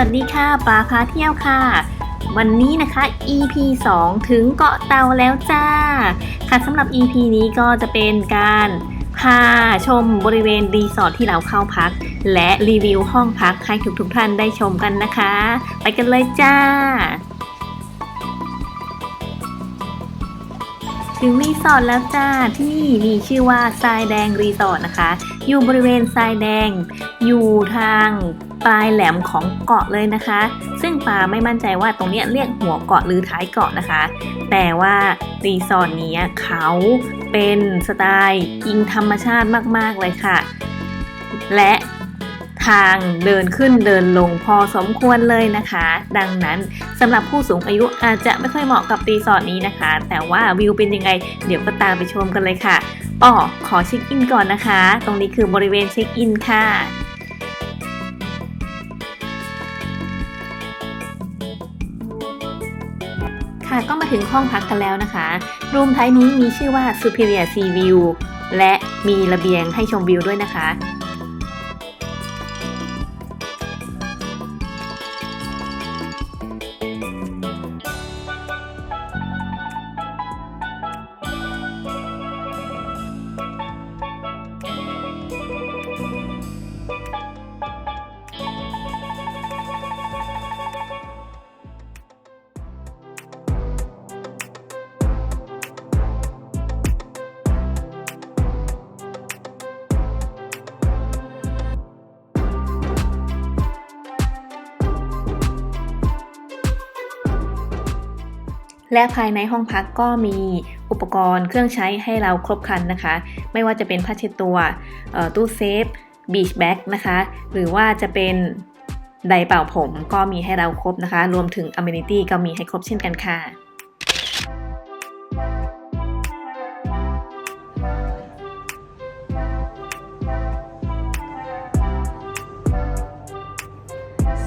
วัสดีค่ะปลาพาเที่ยวค่ะ วันนี้นะคะ EP 2 ถึงเกาะเตาแล้วจ้า ค่ะสำหรับ EP นี้ก็จะเป็นการพาชมบริเวณรีสอร์ทที่เราเข้าพัก และรีวิวห้องพักให้ทุกๆทท่านได้ชมกันนะคะ ไปกันเลยจ้า ถึงรีสอร์ทแล้วจ้าที่นี่มีชื่อว่าทรายแดงรีสอร์ทนะคะ อยู่บริเวณทรายแดง อยู่ทางปลายแหลมของเกาะเลยนะคะ ซึ่งปาไม่มั่นใจว่าตรงนี้เรียกหัวเกาะหรือท้ายเกาะนะคะ แต่ว่ารีสอร์ทนี้เขาเป็นสไตล์อิงธรรมชาติมากๆเลยค่ะ และ ทางเดินขึ้นเดินลงพอสมควรเลยนะคะ ดังนั้นสำหรับผู้สูงอายุอาจจะไม่ค่อยเหมาะกับรีสอร์ทนี้นะคะ แต่ว่าวิวเป็นยังไง เดี๋ยวก็ตามไปชมกันเลยค่ะอ๋อขอเช็คอินก่อนนะคะ ตรงนี้คือบริเวณเช็คอินค่ะค่ะก็มาถึงห้องพักกันแล้วนะคะ รูมไทป์นี้มีชื่อว่า Superior Sea View และมีระเบียงให้ชมวิวด้วยนะคะ และภายในห้องพักก็มีอุปกรณ์เครื่องใช้ให้เราครบครันนะคะ ไม่ว่าจะเป็นผ้าเช็ดตัวตู้เซฟบีชแบ็กนะคะ หรือว่าจะเป็นไดร์เป่าผมก็มีให้เราครบนะคะ รวมถึงอ m ม n i t y ก็มีให้ครบเช่นกันค่ะ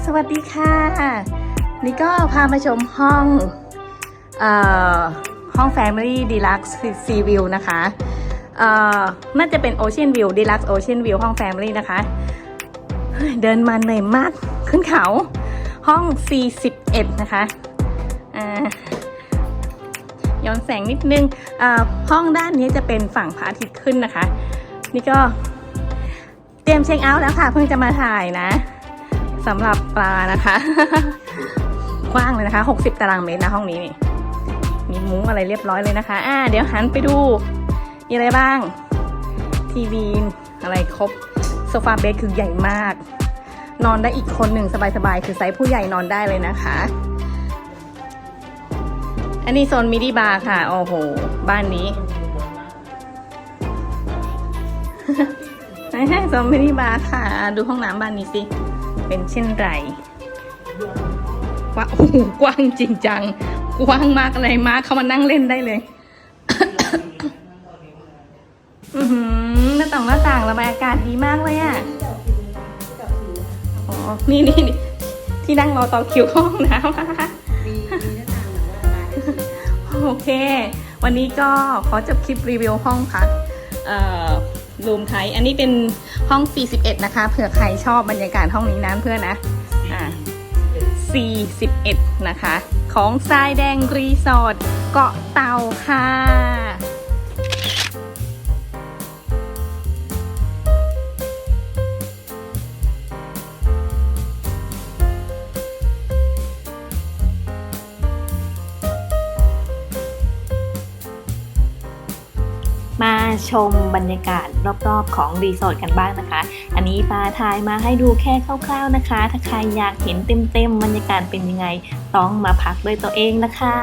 สวัสดีค่ะ นี่ก็พามาชมห้อง ห้อง Family Deluxe Sea View นะคะน่าจะเป็น Ocean View Deluxe Ocean View ห้อง Family นะคะ เดินมาเหนื่อยมากขึ้นเขาห้อง C11 นะคะย้อนแสงนิดนึงห้องด้านนี้จะเป็นฝั่งพระอาทิตย์ขึ้นนะคะ นี่ก็เตรียมเช็คเอาท์แล้วค่ะ เพิ่งจะมาถ่ายนะสำหรับปลานะคะ กว้างเลยนะคะ 60 ตารางเมตรนะห้องนี้นี่ มีมุ้งอะไรเรียบร้อยเลยนะคะ อ่า เดี๋ยวหันไปดู มีอะไรบ้าง ทีวีอะไรครบ โซฟาเบดคือใหญ่มาก นอนได้อีกคนหนึ่งสบายๆ คือไซส์ผู้ใหญ่นอนได้เลยนะคะ อันนี้โซนมินิบาร์ค่ะ โอ้โห บ้านนี้ใช่โซนมินิบาร์ค่ะ ดูห้องน้ำบ้านนี้สิ เป็นเช่นไรว่าโอ้โหกว้างจริงจัง กว้างมากเลยมากเขามานั่งเล่นได้เลย อือหือหน้าต่างหน้าต่างระบายอากาศดีมากเลยอะอ๋อนี่นี่นี่ที่นั่งรอต่อคิวห้องน้ำนะคะโอเค วันนี้ก็ขอจบคลิปรีวิวห้องพักเอ่อรูมไทย อันนี้เป็นห้อง 41 นะคะ เผื่อใครชอบบรรยากาศห้องนี้นะเพื่อนนะ 41 นะคะ ของทรายแดงรีสอร์ทเกาะเต่าค่ะ มาชมบรรยากาศรอบๆของรีสอร์ทกันบ้างนะคะ อันนี้ปาทายมาให้ดูแค่คร่าวๆนะคะ ถ้าใครอยากเห็นเต็มๆบรรยากาศเป็นยังไงต้องมาพักด้วยตัวเองนะคะ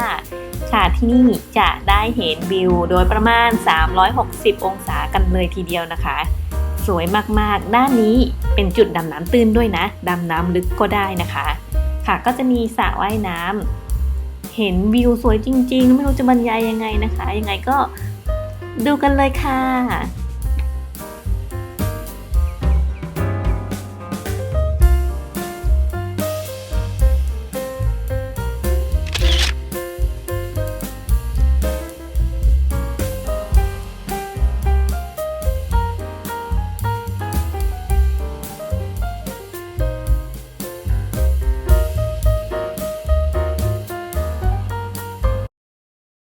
ค่ะที่นี่จะได้เห็นวิวโดยประมาณ 360 องศากันเลยทีเดียวนะคะ สวยมากๆ ด้านนี้เป็นจุดดำน้ำตื้นด้วยนะ ดำน้ำลึกก็ได้นะคะ ค่ะก็จะมีสระว่ายน้ำเห็นวิวสวยจริง ๆ ไม่รู้จะบรรยายยังไงนะคะ ยังไงก็ ดูกันเลยค่ะ